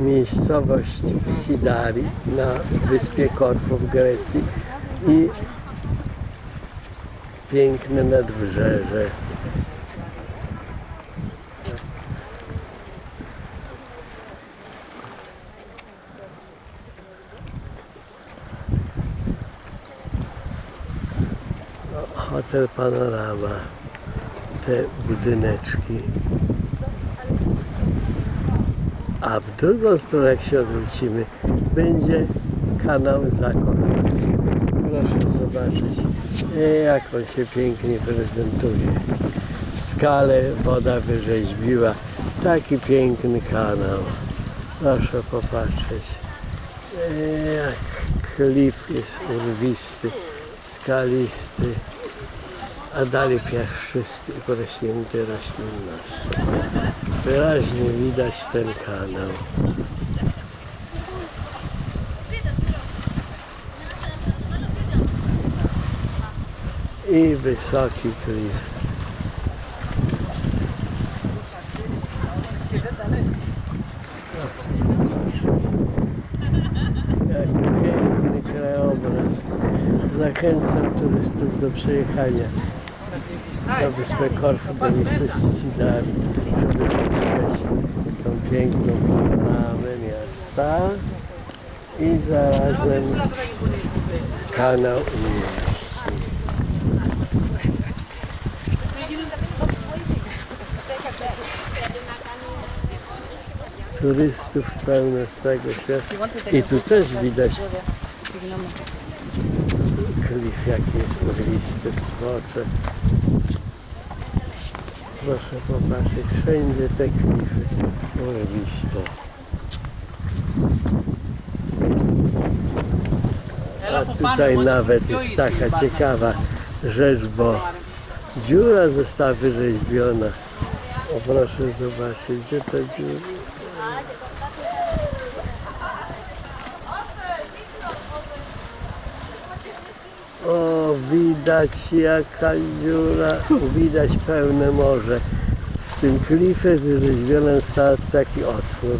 miejscowość Sidari na wyspie Korfu w Grecji i piękne nadbrzeże. Hotel Panorama, te budyneczki. A w drugą stronę, jak się odwrócimy, będzie kanał Zakochany. Proszę zobaczyć, jak on się pięknie prezentuje. W skale woda wyrzeźbiła taki piękny kanał. Proszę popatrzeć, e, jak klif jest urwisty, skalisty, a dalej piaszczysty i porośnięty roślinnością. Wyraźnie widać ten kanał. I wysoki klif. Jaki piękny krajobraz. Zachęcam turystów do przejechania na wyspę Korfu do miejscowości Sidari, żeby podziwiać tą piękną panoramę miasta i zarazem kanał Ujeźdź. Turystów pełno z całego świata. I tu też widać klif jaki jest urwisty, smocze. Proszę popatrzeć, wszędzie te klify urwiste. A tutaj nawet jest taka ciekawa rzecz, bo dziura została wyrzeźbiona. O proszę zobaczyć, gdzie ta dziura? O, widać jaka dziura, widać pełne morze. W tym klifie wyrzeźbionym stał taki otwór.